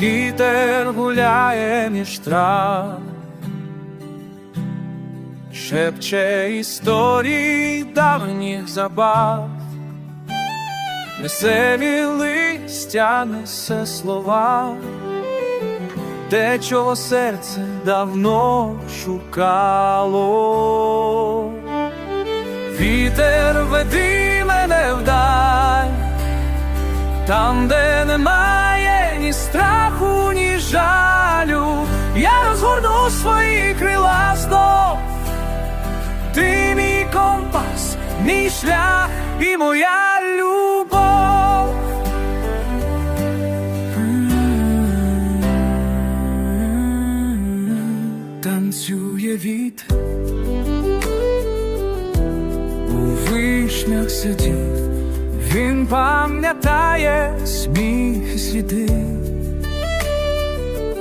вітер гуляє між трав, шепче історії давніх забав, несе мій листя, несе слова, те, чого серце давно шукало. Вітер веди мене вдаль, там, де немає ні страху, мій шлях і моя любов. Танцює вітер у вишнях сидів, він пам'ятає сміх сліди,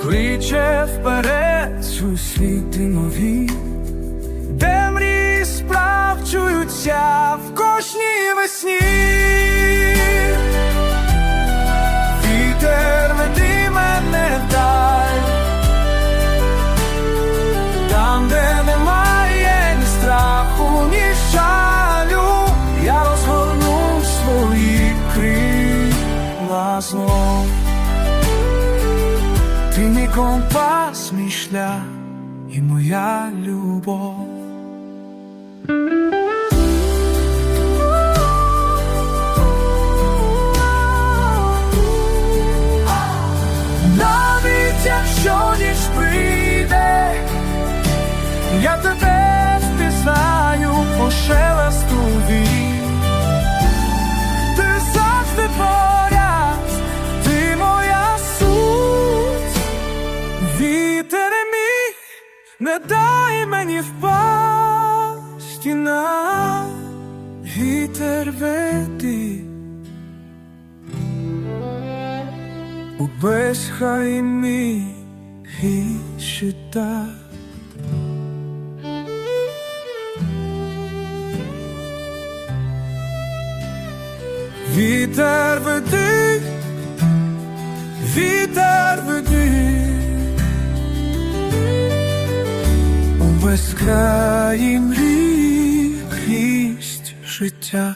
кличе вперед у світи нові, весні. Вітер веди мене вдаль, там, де немає ні страху, ні жалю, я розгорну свої крила знов. Ти мій компас, мій шлях і моя любов. Я тебе впізнаю по шелесту вій. Ти завжди поряд, ти моя суть. Вітер мій, не дай мені впасти на вітер веди. У безхай мій і щита. Вітер веди, вітер веди, у безкраї мрій крізь життя.